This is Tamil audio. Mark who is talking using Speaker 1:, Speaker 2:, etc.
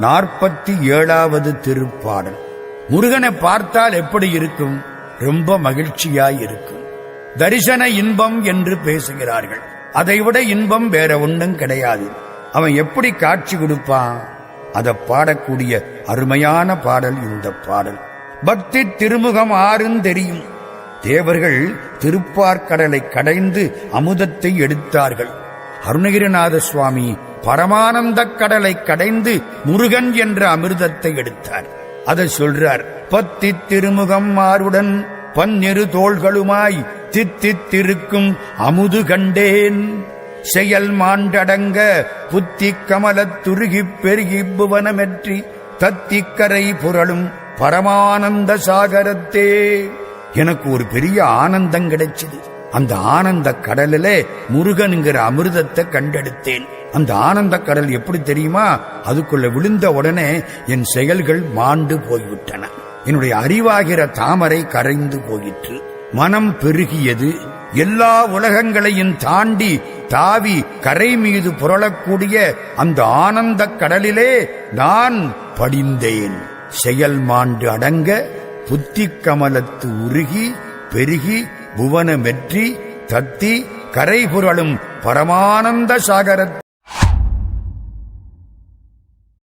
Speaker 1: நாற்பத்தி ஏழாவது திருப்பாடல். முருகனை பார்த்தால் எப்படி இருக்கும்? ரொம்ப மகிழ்ச்சியாய் இருக்கும். தரிசன இன்பம் என்று பேசுகிறார்கள். அதைவிட இன்பம் வேற ஒன்றும் கிடையாது. அவன் எப்படி காட்சி கொடுப்பான்? அதை பாடக்கூடிய அருமையான பாடல் இந்த பாடல். பக்தி திருமுகம் ஆறும் தெரியும். தேவர்கள் திருப்பார்கடலை கடைந்து அமுதத்தை எடுத்தார்கள். அருணகிரிநாத சுவாமி பரமானந்தக் கடலை கடைந்து முருகன் என்ற அமிர்தத்தை எடுத்தார். அதை சொல்றார் பத்தி திருமுகம் மாறுடன் பன்னிரு தோள்களுமாய் தித்தித்திருக்கும் அமுது கண்டேன். செயல் மாண்டடங்க புத்தி கமலத் துருகிப் பெருகி புவனமெற்றி தத்திக்கரை புரளும் பரமானந்த சாகரத்தே. எனக்கு ஒரு பெரிய ஆனந்தம் கிடைச்சது. அந்த ஆனந்த கடலிலே முருகனுங்கிற அமிர்தத்தை கண்டெடுத்தேன். அந்த ஆனந்த கடல் எப்படி தெரியுமா? அதுக்குள்ள விழுந்த உடனே என் செயல்கள் மாண்டு போய்விட்டன. என்னுடைய அறிவாகிற தாமரை கரைந்து போயிற்று. மனம் பெருகியது. எல்லா உலகங்களையும் தாண்டி தாவி கரை மீது புரளக்கூடிய அந்த ஆனந்த கடலிலே நான் படிந்தேன். செயல் மாண்டு அடங்க புத்தி கமலத்து உருகி பெருகி புவன வெற்றி தத்தி கரை புரளும் பரமானந்த சாகரத்